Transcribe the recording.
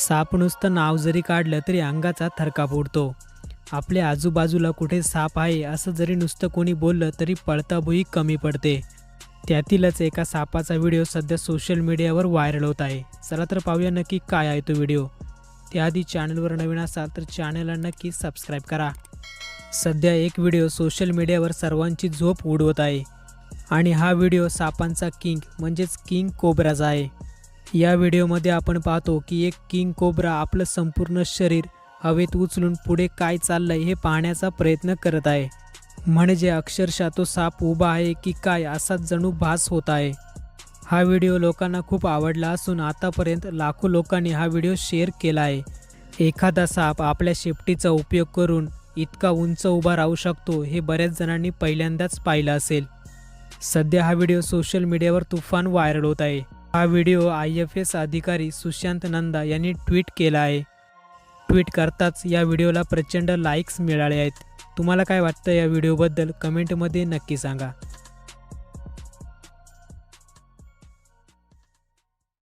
साप नुसतं नाव जरी काढलं तरी अंगाचा थरकाप उडतो आपल्या आजूबाजूला कुठे साप आहे असं जरी नुसतं कोणी बोललं तरी पळताभुई कमी पडते. त्यातीलच एका सापाचा व्हिडिओ सध्या सोशल मीडियावर व्हायरल होत आहे. चला तर पाहूया नक्की काय आहे तो व्हिडिओ. त्याआधी चॅनलवर नवीन असाल तर चॅनलला नक्की सबस्क्राईब करा. सध्या एक व्हिडिओ सोशल मीडियावर सर्वांची झोप उडवत आहे. आणि हा व्हिडिओ सापांचा किंग म्हणजेच किंग कोबराचा आहे. या व्हिडिओमध्ये आपण पाहतो की एक किंग कोब्रा आपलं संपूर्ण शरीर हवेत उचलून पुढे काय चाललंय हे पाहण्याचा प्रयत्न करत आहे. म्हणजे अक्षरशः तो साप उभा आहे की काय असा जणू भास होत आहे. हा व्हिडिओ लोकांना खूप आवडला असून आतापर्यंत लाखो लोकांनी हा व्हिडिओ शेअर केला आहे. एखादा साप आपल्या शेपटीचा उपयोग करून इतका उंच उभा राहू शकतो हे बऱ्याच जणांनी पहिल्यांदाच पाहिलं असेल. सध्या हा व्हिडिओ सोशल मीडियावर तुफान व्हायरल होत आहे. हा व्हिडिओ आय एफ एस अधिकारी सुशांत नंदा यांनी ट्विट केला आहे. ट्विट करताच या व्हिडिओला प्रचंड लाईक्स मिळाले आहेत. तुम्हाला काय वाटतं या व्हिडिओबद्दल कमेंटमध्ये नक्की सांगा.